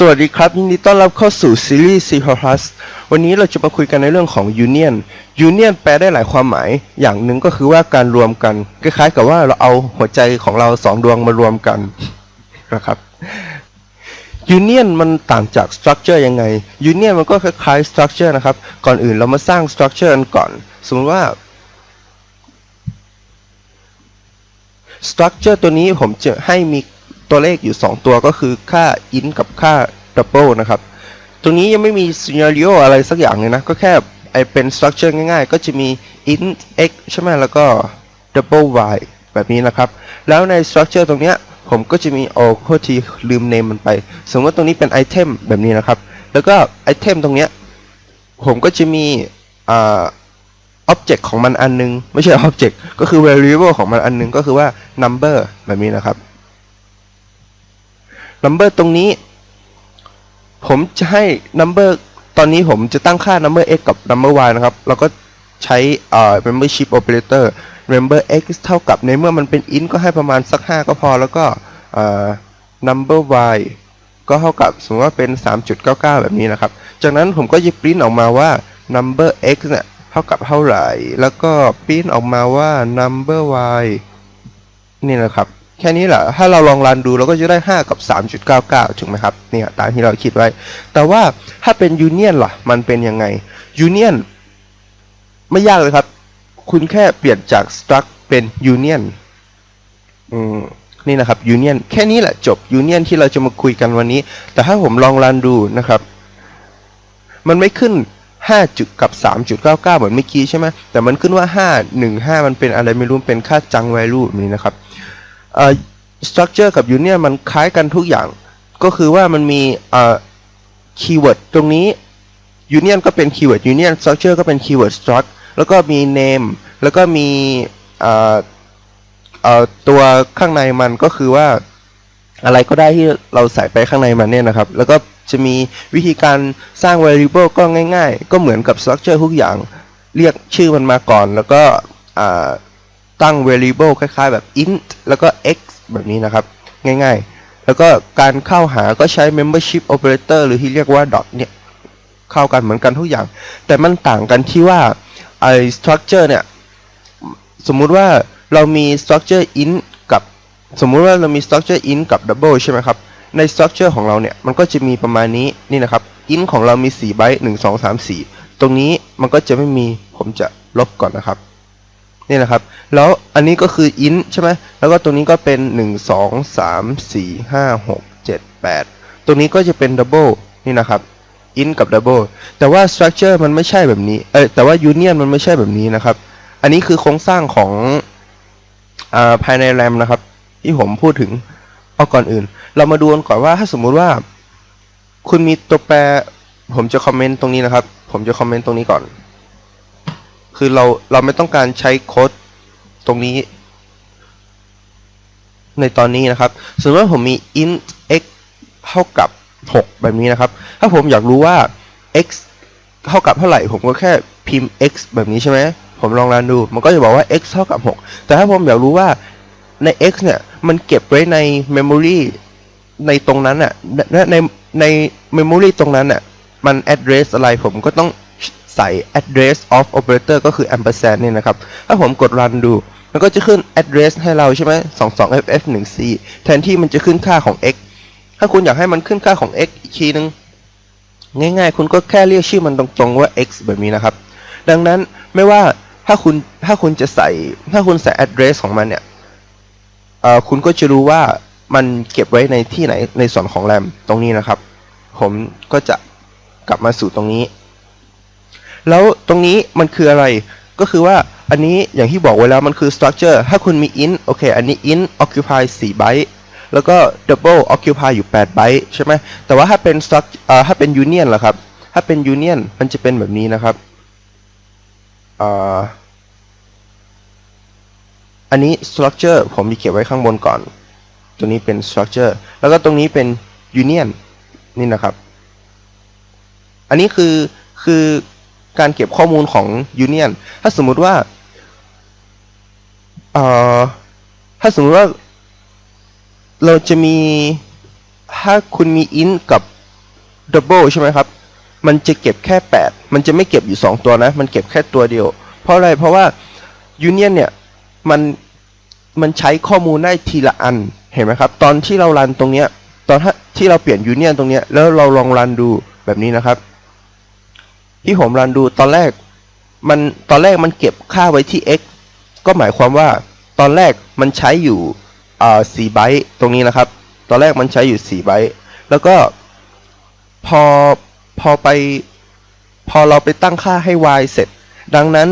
สวัสดีครับยินดีต้อนรับเข้าสู่ซีรีส์ C วันนี้เราจะมาคุยกันในเรื่องของ Union Union แปลได้หลายความหมาย อย่างหนึ่งก็คือว่าการรวมกัน คล้ายๆ กับว่าเราเอาหัวใจของเราสองดวงมารวมกันนะครับ Union มันต่างจาก Structure ยังไง Union มันก็คล้ายๆ Structure นะครับ ก่อนอื่นเรามาสร้าง Structure กันก่อน สมมติว่า structure ตัวนี้ผมจะให้มี ตัวเลขอยู่ 2 ตัวก็คือค่า int กับค่า double นะครับ ตรงนี้ยังไม่มี scenario อะไรสักอย่างเลยนะ ก็แค่ไอเป็น structure ง่ายๆ ก็จะมี int x ใช่ไหมแล้วก็ double y แบบนี้นะครับ แล้วใน structure ตรงเนี้ยผมก็จะมีโอ้โทษทีลืม name มันไป สมมติว่าตรงนี้เป็น item แบบนี้นะครับ แล้วก็ item ตรงเนี้ยผมก็จะมีอ่า object ของมันอันนึง ไม่ใช่ object ก็คือ variable ของมันอันนึงก็คือว่า number แบบนี้นะครับ number ตรงนี้ ผมจะให้ number ตอนนี้ผมจะตั้งค่า number x กับ number y นะครับ แล้วก็ใช้อ่า membership operator member x เท่ากับในเมื่อมันเป็น int ก็ให้ประมาณสัก 5 ก็พอ แล้วก็อ่า number y ก็เท่ากับสมมติว่าเป็น 3.99 แบบนี้นะครับ จากนั้นผมก็จะปริ้นออกมาว่า number x เนี่ยเท่ากับเท่าไหร่ แล้วก็ปริ้นออกมาว่า number y นี่นะครับ แค่นี้แหละ ถ้าเราลองรันดูเราก็จะได้ 5 กับ 3.99 ถูกไหมครับ เนี่ยตามที่เราคิดไว้ แต่ว่าถ้าเป็น union ล่ะ มันเป็นยังไง union ไม่ยากเลยครับ คุณแค่เปลี่ยนจาก struct เป็น union อืมนี่นะครับ union แค่นี้แหละจบ union ที่เราจะมาคุยกันวันนี้ แต่ถ้าผมลองรันดูนะครับ มันไม่ขึ้น 5 จุดกับ 3.99 เหมือนเมื่อกี้ใช่ไหมแต่มันขึ้นว่า 5 1 5 มันเป็นอะไรไม่รู้ เป็นค่าจัง value นี้นะครับ เอ่อ structure กับ union มันคล้ายกันทุกอย่าง ก็คือว่ามันมีเอ่อ keyword ตรงนี้ union ก็เป็น keyword union structure ก็เป็น keyword struct แล้วก็มี name แล้วก็มีเอ่อเอ่อตัวข้างในมันก็คือว่าอะไรก็ได้ที่เราใส่ไปข้างในมันเนี่ยนะครับ แล้วก็จะมีวิธีการสร้าง variable ก็ง่าย ๆ ก็เหมือนกับ structure ทุกอย่าง เรียกชื่อมันมาก่อน แล้วก็อ่า ตั้ง variable คล้ายๆ แบบ int แล้วก็ x แบบนี้นะครับ ง่ายๆ แล้วก็การเข้าหาก็ใช้ membership operator หรือที่เรียกว่า dot เนี่ย เข้ากันเหมือนกันทุกอย่าง แต่มันต่างกันที่ว่าไอ้ structure เนี่ย สมมุติว่าเรามี structure int กับ สมมุติว่าเรามี structure int กับ double ใช่ไหมครับ ใน structure ของเราเนี่ย มันก็จะมีประมาณนี้นี่นะครับ int ของเรามี4ไบต์1 2 3 4 ตรงนี้มันก็จะไม่มีผมจะลบก่อนนะครับ นี่นะครับ แล้วอันนี้ก็คือ int ใช่ไหมแล้วก็ตรงนี้ก็เป็น 1 2 3 4 5 6 7 8 ตรงนี้ก็จะเป็น double นี่นะครับ int กับ double แต่ว่า structure มันไม่ใช่แบบนี้เอ้ยแต่ว่า union มันไม่ใช่แบบนี้นะครับ อันนี้คือโครงสร้างของอ่าภายใน RAM นะครับ ที่ผมพูดถึงเอาก่อนอื่น เรามาดูกันก่อนว่าถ้าสมมุติว่า คุณมีตัวแปร ผมจะคอมเมนต์ตรงนี้นะครับ ผมจะคอมเมนต์ตรงนี้ก่อน คือเราเราไม่ต้องการใช้โค้ดตรงนี้ ในตอนนี้นะครับสมมติว่าผมมี int x เท่ากับ 6 แบบนี้นะครับ ถ้าผมอยากรู้ว่า x เท่ากับเท่าไหร่ ผมก็แค่พิมพ์ x แบบนี้ใช่ไหมผมลองรันดู มันก็จะบอกว่า x เท่ากับ 6 แต่ถ้าผมอยากรู้ว่าใน x เนี่ย มันเก็บไว้ใน memory ในตรงนั้นอะในในใน memory ตรงนั้นอะ มัน address อะไรผมก็ต้อง ใส่ address of operator ก็คือ ampersand เนี่ยนะครับ ถ้าผมกด run ดู มันก็จะขึ้น address ให้เราใช่ไหม 22ff1c แทนที่มันจะขึ้นค่าของ x ถ้าคุณอยากให้มันขึ้นค่าของ x อีกทีนึง ง่ายๆ คุณก็แค่เรียกชื่อมันตรงๆว่า x แบบนี้นะครับ ดังนั้นไม่ว่าถ้าคุณถ้าคุณจะใส่ถ้าคุณใส่ address ของมันเนี่ยคุณก็จะรู้ว่ามันเก็บไว้ในที่ไหนในส่วนของ RAM ตรงนี้นะครับ ผมก็จะกลับมาสู่ตรงนี้ แล้วตรงนี้มันคืออะไร ก็คือว่าอันนี้อย่างที่บอกไว้แล้วมันคือ structure ถ้าคุณมี int โอเค อันนี้ int occupy 4 byte แล้วก็ double occupy อยู่8ไบต์ใช่ไหม แต่ว่าถ้าเป็น struct เอ่อถ้าเป็น union ล่ะครับ ถ้าเป็น union มันจะเป็นแบบนี้นะครับเอ่ออันนี้ structure ผมจะเก็บไว้ข้างบนก่อน ตัวนี้เป็น structure แล้วก็ตรงนี้เป็น union นี่นะครับ อันนี้คือคือ การเก็บข้อมูลของ union ถ้าสมมุติว่าเอ่อถ้าสมมุติว่า เราจะมีถ้าคุณมี int กับ double ใช่ไหมครับ มันจะเก็บแค่ 8 มันจะไม่เก็บอยู่ 2 ตัวนะ มันเก็บแค่ตัวเดียว เพราะอะไร เพราะว่า union เนี่ย มัน มันใช้ข้อมูลได้ทีละอัน เห็นไหมครับ ตอนที่เรารันตรงเนี้ย ตอนที่เราเปลี่ยน union ตรงเนี้ย แล้วเราลองรันดูแบบนี้นะครับ ที่ผมรันดูตอนแรก มันตอนแรกมันเก็บค่าไว้ที่ x ก็หมายความว่า ตอนแรกมันใช้อยู่อ่า4ไบต์ตรงนี้นะครับ ตอนแรกมันใช้อยู่4ไบต์แล้วก็พอพอไป พอเราไปตั้งค่าให้ y เสร็จ ดังนั้น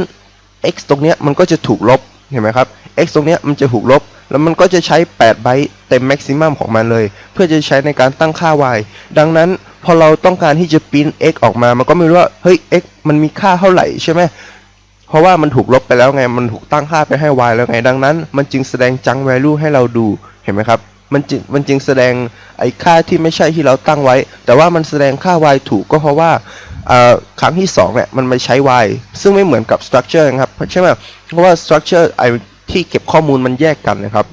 x ตรงเนี้ยมันก็จะถูกลบเห็นไหมครับ x ตรงเนี้ยมันจะถูกลบ แล้วมันก็จะใช้ 8 ไบต์เต็มแม็กซิมัมของมันเลย เพื่อจะใช้ในการตั้งค่า y ดังนั้น พอเราต้องการที่จะปริ้น x ออกมา มันก็ไม่รู้ว่า เฮ้ย x มันมีค่าเท่าไหร่ใช่ไหมเพราะว่ามันถูกลบไปแล้วไง มันถูกตั้งค่าไปให้ y แล้วไง ดังนั้น มันจึงแสดงจัง value ให้เราดู เห็นไหมครับ มันจึง มันจึงแสดงไอ้ค่าที่ไม่ใช่ที่เราตั้งไว้ แต่ว่ามันแสดงค่า y ถูกก็เพราะว่าครั้งที่2เนี่ย มันมาใช้ y ซึ่งไม่เหมือนกับ structure นะครับ ใช่ไหมเพราะว่า structure ไอ้ที่เก็บข้อมูลมันแยกกันนะครับ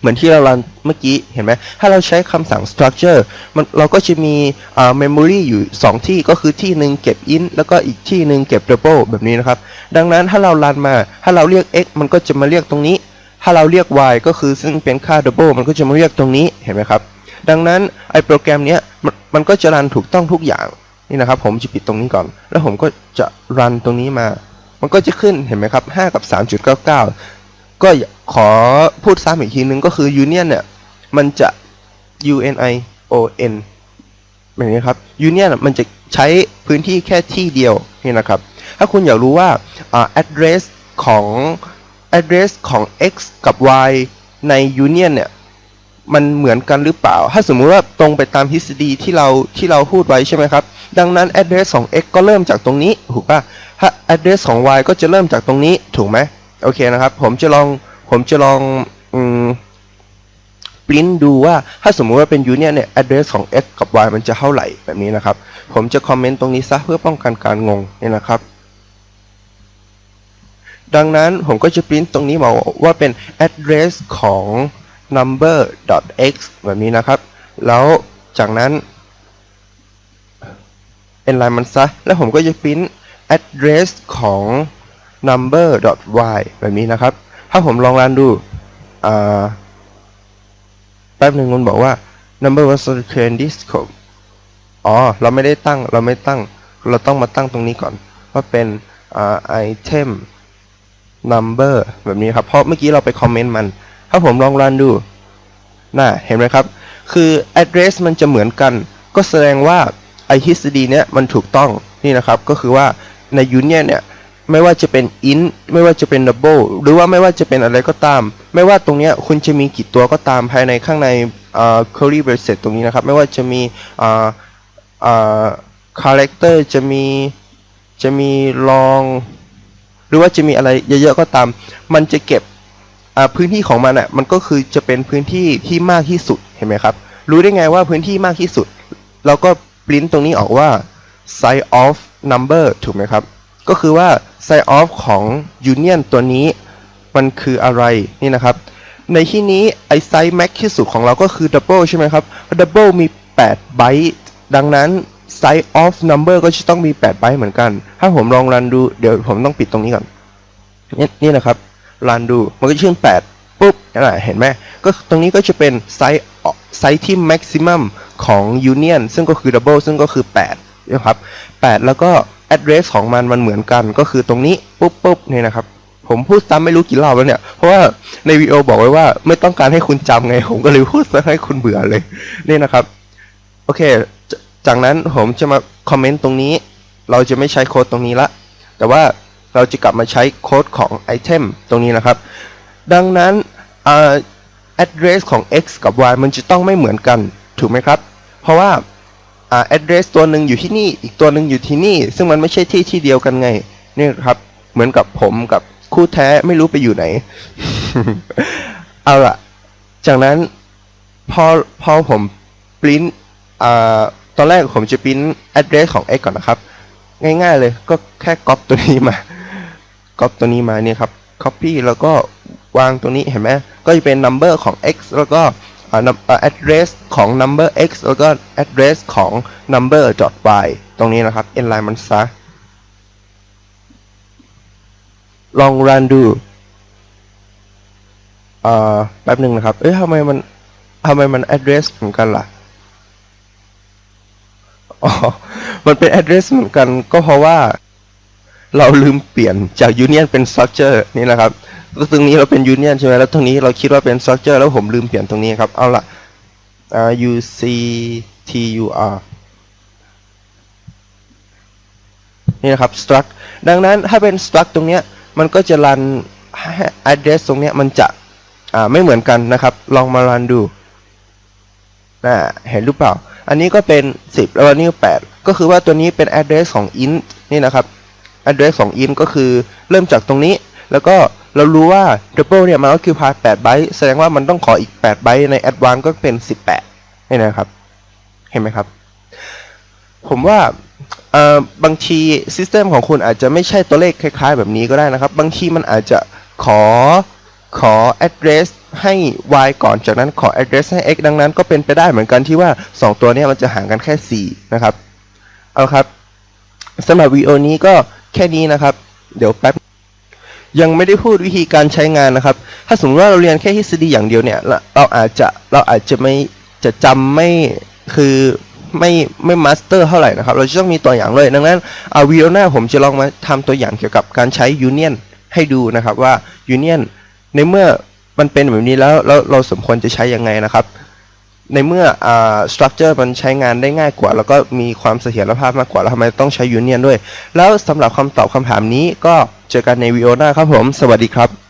เหมือนที่เรารันเมื่อกี้เห็นไหมถ้าเราใช้คำสั่ง structure มันเราก็จะมีอ่า memory อยู่ 2 ที่ก็คือที่หนึ่งเก็บ int แล้วก็อีกที่หนึ่งเก็บ double แบบนี้นะครับ ดังนั้นถ้าเรารันมา ถ้าเราเรียก x มันก็จะมาเรียกตรงนี้ ถ้าเราเรียก y ก็คือซึ่งเป็นค่า double มันก็จะมาเรียกตรงนี้เห็นไหมครับ ดังนั้นไอโปรแกรมเนี้ยมันมันก็จะรันถูกต้องทุกอย่างนี่นะครับ ผมจะปิดตรงนี้ก่อน แล้วผมก็จะรันตรงนี้มา มันก็จะขึ้นเห็นไหมครับ5กับ 3.99 ก็ขอพูดซ้ำอีกทีนึงก็คือ union เนี่ย มันจะ u n i o n แบบนี้ครับ union อะมันจะใช้พื้นที่แค่ที่เดียวนี่นะครับ ถ้าคุณอยากรู้ว่าอ่า address ของ address ของ x กับ y ใน union เนี่ยมันเหมือนกันหรือเปล่า ถ้าสมมุติว่าตรงไปตามทฤษฎีที่เราที่เราพูดไว้ใช่ไหมครับ ดังนั้น address ของ x ก็เริ่มจากตรงนี้ ถูกป่ะ ถ้า address ของ y ก็จะเริ่มจากตรงนี้ ถูกไหม โอเคนะครับ ผมจะลองผมจะลองอืมปริ้นดูว่าถ้าสมมุติว่าเป็น union เนี่ย address ของ x กับ y มันจะเท่าไหร่แบบนี้นะครับ ผมจะคอมเมนต์ตรงนี้ซะเพื่อป้องกันการงงเนี่ยนะครับ ดังนั้นผมก็จะปริ้นตรงนี้มาว่าเป็น address ของ number x แบบนี้นะครับ แล้วจากนั้น เป็นลายมันซะ แล้วผมก็จะปริ้น address ของ number y แบบนี้นะครับ ถ้าผมลองรันดูแป๊บหนึ่งมันบอกว่า number was train this code อ๋อ เราไม่ได้ตั้ง เราไม่ตั้ง เราต้องมาตั้งตรงนี้ก่อน ว่าเป็นอ่า item number แบบนี้ครับ เพราะเมื่อกี้เราไปคอมเมนต์มัน ถ้าผมลองรันดู น่า เห็นไหมครับ คือ address มันจะเหมือนกัน ก็แสดงว่าไอทฤษฎีเนี้ยมันถูกต้อง นี่นะครับ ก็คือว่าใน union เนี่ย ไม่ว่าจะเป็น int ไม่ว่าจะเป็น double หรือว่าไม่ว่าจะเป็นอะไรก็ตาม ไม่ว่าตรงนี้คุณจะมีกี่ตัวก็ตามภายในข้างในอ่า curly braces ตรงนี้นะครับ ไม่ว่าจะมี character จะมีจะมี long หรือว่าจะมีอะไรเยอะๆก็ตาม มันจะเก็บพื้นที่ของมันอะมันก็คือจะเป็นพื้นที่ที่มากที่สุดเห็นไหมครับ รู้ได้ไงว่าพื้นที่มากที่สุด เราก็ปริ้นตรงนี้ออกว่า size of number ถูกไหมครับ ก็คือว่า size of ของ union ตัวนี้มันคืออะไรนี่นะครับ ในที่นี้ไอ size max ที่สุดของเราก็คือ double ใช่ไหมครับ double มี8ไบต์ดังนั้น size of number ก็จะต้องมี8ไบต์เหมือนกัน ถ้าผมลองรันดูเดี๋ยวผมต้องปิดตรงนี้ก่อนนี่นี่นะครับรันดูมันก็จะขึ้น8ปุ๊บนะเห็นไหมก็ตรงนี้ก็จะเป็นไซส์ไซส์ที่ maximum ของ union ซึ่งก็คือ double ซึ่งก็คือ8นะครับ8แล้วก็ address ของมันมันเหมือนกัน ก็คือตรงนี้ปุ๊บปุ๊บนี่นะครับ ผมพูดซ้ำไม่รู้กี่รอบแล้วเนี่ย เพราะว่าในวิดีโอบอกไว้ว่าไม่ต้องการให้คุณจำไง ผมก็เลยพูดซะให้คุณเบื่อเลย นี่นะครับ โอเคจจากนั้นผมจะมาคอมเมนต์ตรงนี้ เราจะไม่ใช้โค้ดตรงนี้ละ แต่ว่าเราจะกลับมาใช้โค้ดของไอเทมตรงนี้นะครับ ดังนั้นอ่า address ของ x กับ y มันจะต้องไม่เหมือนกัน ถูกไหมครับ เพราะว่า อ่า address ตัวหนึ่งอยู่ที่นี่ อีกตัวหนึ่งอยู่ที่นี่ ซึ่งมันไม่ใช่ที่ที่เดียวกันไง นี่ครับ เหมือนกับผมกับคู่แท้ไม่รู้ไปอยู่ไหน เอาล่ะ จากนั้นพอพอผมปริ้นอ่าตอนแรกผมจะปริ้น address ของ x ก่อนนะครับ ง่ายๆเลยก็แค่ก๊อปตัวนี้มาก๊อปตัวนี้มาเนี่ยครับ copy แล้วก็วางตัวนี้เห็นไหมก็จะเป็น number ของ x แล้วก็ address ของ number x แล้วก็ address ของ number y ตรงนี้นะครับ inline มันซะ ลอง run ดูแป๊บหนึ่งนะครับ เอ้ยทำไมมันทำไมมัน address เหมือนกันล่ะ อ๋อ มันเป็น address เหมือนกันก็เพราะว่าเราลืมเปลี่ยนจาก union เป็น structure นี่นะครับ แล้วตรงนี้เราเป็น union ใช่ไหมแล้วตรงนี้เราคิดว่าเป็น structure แล้วผมลืมเปลี่ยนตรงนี้ครับ เอาละ u c t u r นี่นะครับ struct ดังนั้นถ้าเป็น struct ตรงเนี้ยมันก็จะรัน address ตรงเนี้ยมันจะไม่เหมือนกันนะครับ ลองมารันดูนะเห็นหรือเปล่า อันนี้ก็เป็น 10 แล้วอันนี้ 8 ก็คือว่าตัวนี้เป็น address ของ int นี่นะครับ address ของ int ก็คือเริ่มจากตรงนี้ แล้วก็เรารู้ว่า double เนี่ยมัน occupy 8ไบต์แสดงว่ามันต้องขออีก8ไบต์ใน advance ก็เป็น 18นี่นะครับ เห็นไหมครับ ผมว่าบางที system ของคุณอาจจะไม่ใช่ตัวเลขคล้าย ๆ แบบนี้ก็ได้นะครับ บางทีมันอาจจะขอขอ address ให้ y ก่อนจากนั้นขอ address ให้ x ดังนั้นก็เป็นไปได้เหมือนกันที่ว่า 2 ตัวนี้มันจะห่างกันแค่ 4 นะครับ เอาครับสำหรับวิดีโอนี้ก็แค่นี้นะครับ เดี๋ยวแป๊บ ยังไม่ได้พูดวิธีการใช้งานนะครับ ถ้าสมมติว่าเราเรียนแค่ทฤษฎีอย่างเดียวเนี่ยเราอาจจะเราอาจจะไม่จะจำไม่คือไม่ไม่มาสเตอร์เท่าไหร่นะครับ เราจะต้องมีตัวอย่างเลยดังนั้นเอาวิดีโอหน้าผมจะลองมาทำตัวอย่างเกี่ยวกับการใช้ยูเนียนให้ดูนะครับว่ายูเนียนในเมื่อมันเป็นแบบนี้แล้วแล้วเราสมควรจะใช้ยังไงนะครับ ในเมื่ออ่า structure มันใช้งานได้ง่ายกว่า แล้วก็มีความเสถียรภาพมากกว่า แล้วทำไมต้องใช้ union ด้วย แล้วสำหรับคำตอบคำถามนี้ก็เจอกันในวิดีโอหน้าครับผม สวัสดีครับ